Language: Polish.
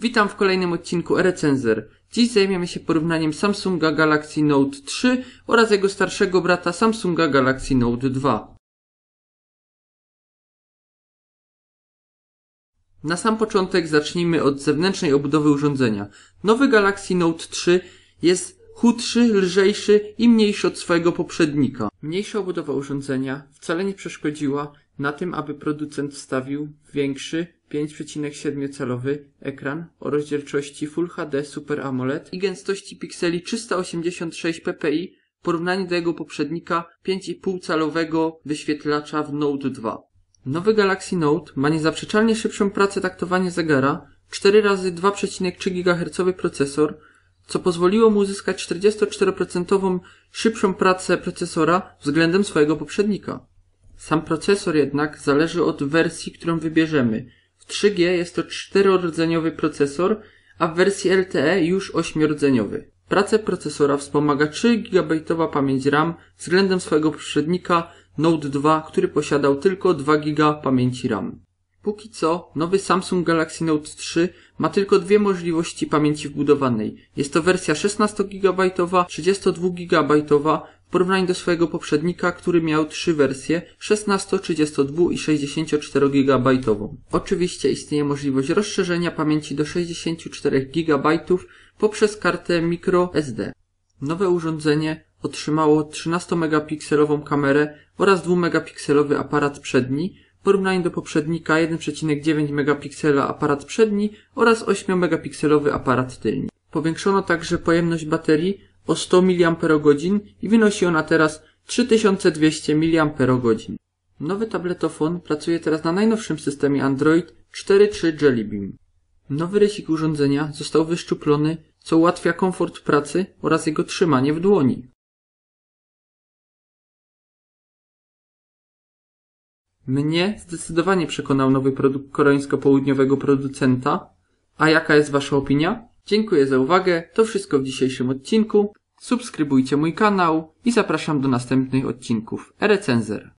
Witam w kolejnym odcinku Recenzer. Dziś zajmiemy się porównaniem Samsunga Galaxy Note 3 oraz jego starszego brata Samsunga Galaxy Note 2. Na sam początek zacznijmy od zewnętrznej obudowy urządzenia. Nowy Galaxy Note 3 jest chudszy, lżejszy i mniejszy od swojego poprzednika. Mniejsza obudowa urządzenia wcale nie przeszkodziła na tym, aby producent wstawił większy 5,7 calowy ekran o rozdzielczości Full HD Super AMOLED i gęstości pikseli 386 ppi w porównaniu do jego poprzednika 5,5 calowego wyświetlacza w Note 2. Nowy Galaxy Note ma niezaprzeczalnie szybszą pracę taktowania zegara, 4 razy 2,3 GHz procesor, co pozwoliło mu uzyskać 44% szybszą pracę procesora względem swojego poprzednika. Sam procesor jednak zależy od wersji, którą wybierzemy. W 3G jest to 4-rdzeniowy procesor, a w wersji LTE już 8-rdzeniowy. Pracę procesora wspomaga 3 GB pamięć RAM względem swojego poprzednika Note 2, który posiadał tylko 2 GB pamięci RAM. Póki co, nowy Samsung Galaxy Note 3 ma tylko dwie możliwości pamięci wbudowanej. Jest to wersja 16 GB, 32 GB w porównaniu do swojego poprzednika, który miał trzy wersje 16, 32 i 64 GB. Oczywiście istnieje możliwość rozszerzenia pamięci do 64 GB poprzez kartę microSD. Nowe urządzenie otrzymało 13-megapikselową kamerę oraz 2-megapikselowy aparat przedni, w porównaniu do poprzednika 1,9 megapiksela aparat przedni oraz 8 megapikselowy aparat tylni. Powiększono także pojemność baterii o 100 mAh i wynosi ona teraz 3200 mAh. Nowy tabletofon pracuje teraz na najnowszym systemie Android 4.3 Jelly Bean. Nowy rysik urządzenia został wyszczuplony, co ułatwia komfort pracy oraz jego trzymanie w dłoni. Mnie zdecydowanie przekonał nowy produkt koreańsko-południowego producenta. A jaka jest Wasza opinia? Dziękuję za uwagę, to wszystko w dzisiejszym odcinku. Subskrybujcie mój kanał i zapraszam do następnych odcinków. Recenzer.